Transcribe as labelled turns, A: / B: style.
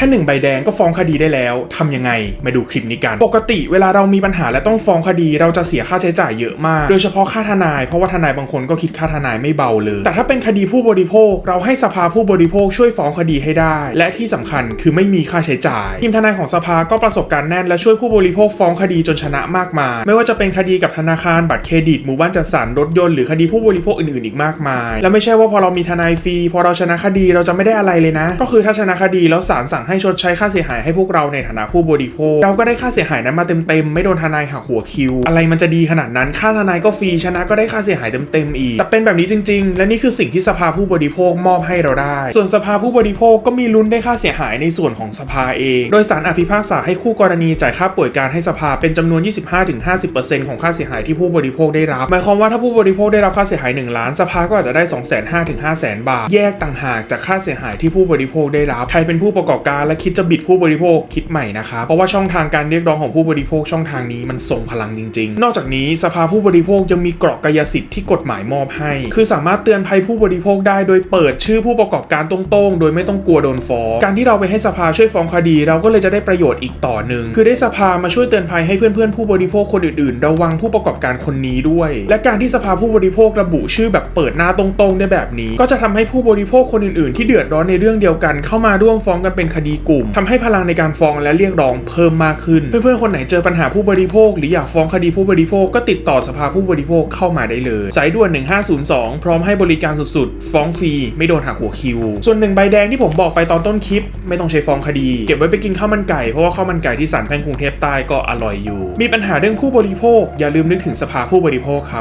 A: แค่หนึ่งใบแดงก็ฟ้องคดีได้แล้วทำยังไงมาดูคลิปนี้กัน ปกติเวลาเรามีปัญหาและต้องฟ้องคดีเราจะเสียค่าใช้จ่ายเยอะมาก โดยเฉพาะค่าทนายเพราะว่าทนายบางคนก็คิดค่าทนายไม่เบาเลย แต่ถ้าเป็นคดีผู้บริโภค เราให้สภาผู้บริโภคช่วยฟ้องคดีให้ได้ และที่สำคัญคือไม่มีค่าใช้จ่ายทีมทนายของสภาก็ประสบการณ์แน่นและช่วยผู้บริโภคฟ้องคดีจนชนะมากมายไม่ว่าจะเป็นคดีกับธนาคารบัตรเครดิตหมู่บ้านจัดสรรรถยนต์หรือคดีผู้บริโภคอื่นๆอีกมากมาย แล้วไม่ใช่ว่าพอเรามีทนายฟรีพอเราชนะคดีเราจะไม่ได้อะไรเลยนะ ก็คือถ้าชนะคดีแล้วศาลสั่งให้ชดใช้ค่าเสียหายให้พวกเราในฐานะผู้บริโภค เราก็ได้ค่าเสียหายนั้นมาเต็มๆ ไม่โดนทนายหักหัวคิว อะไรมันจะดีขนาดนั้น ค่าทนายก็ฟรีชนะก็ได้ค่าเสียหายเต็มๆอีก แต่เป็นแบบนี้จริง ๆ และนี่คือสิ่งที่สภาผู้บริโภคมอบให้เราได้ ส่วนสภาผู้บริโภคก็มีลุ้นได้ค่าเสียหายในส่วนของสภาเอง โดยสารอภิพากษาให้คู่กรณีจ่ายค่าป่วยการให้สภาเป็นจำนวน 25-50%ของค่าเสียหายที่ผู้บริโภคได้รับ หมายความว่าถ้าผู้บริโภคได้รับค่าเสียหาย 1 ล้าน สภาก็อาจจะได้ 2 5 0 0 0 0 5 0 0 0 0 บาท แยกต่างหากจากค่าเสียหายที่ผู้บริโภคได้รับ ใครเป็นผู้ประกอบการและคิดจะบิดผู้บริโภคคิดใหม่นะครับเพราะว่าช่องทางการเรียกร้องของผู้บริโภคช่องทางนี้มันทรงพลังจริง ๆ นอกจากนี้สภาผู้บริโภคยังมีเกราะกายสิทธิ์ที่กฎหมายมอบให้ คือสามารถเตือนภัยผู้บริโภคได้โดยเปิดชื่อผู้ประกอบการตรงๆ โดยไม่ต้องกลัวโดนฟ้องการที่เราไปให้สภาช่วยฟ้องคดี เราก็เลยจะได้ประโยชน์อีกต่อหนึ่งคือได้สภามาช่วยเตือนภัยให้เพื่อนๆผู้บริโภคคนอื่นๆ ระวังผู้ประกอบการคนนี้ด้วย และการที่สภาผู้บริโภคระบุชื่อแบบเปิดหน้าตรงๆ ได้แบบนี้ ก็จะทำให้ผู้บริโภคคนอื่นๆ ที่เดือดร้อนในเรื่องเดียวกันเข้ามาร่วมฟ้องกันเป็นคดีกลุ่มทำให้พลังในการฟ้องและเรียกร้องเพิ่มมากขึ้น เพื่อนๆคนไหนเจอปัญหาผู้บริโภค หรืออยากฟ้องคดีผู้บริโภคก็ติดต่อสภาผู้บริโภคเข้ามาได้เลย สายด่วน 1502 พร้อมให้บริการสุดๆ ฟ้องฟรี ไม่โดนหักหัวคิว ส่วนหนึ่งใบแดงที่ผมบอกไปตอนต้นคลิป ไม่ต้องใช้ฟ้องคดี เก็บไว้ไปกินข้าวมันไก่เพราะว่าข้าวมันไก่ที่ศาลแพ่งกรุงเทพใต้ก็อร่อยอยู่ มีปัญหาเรื่องผู้บริโภค อย่าลืมนึกถึงสภาผู้บริโภคครับ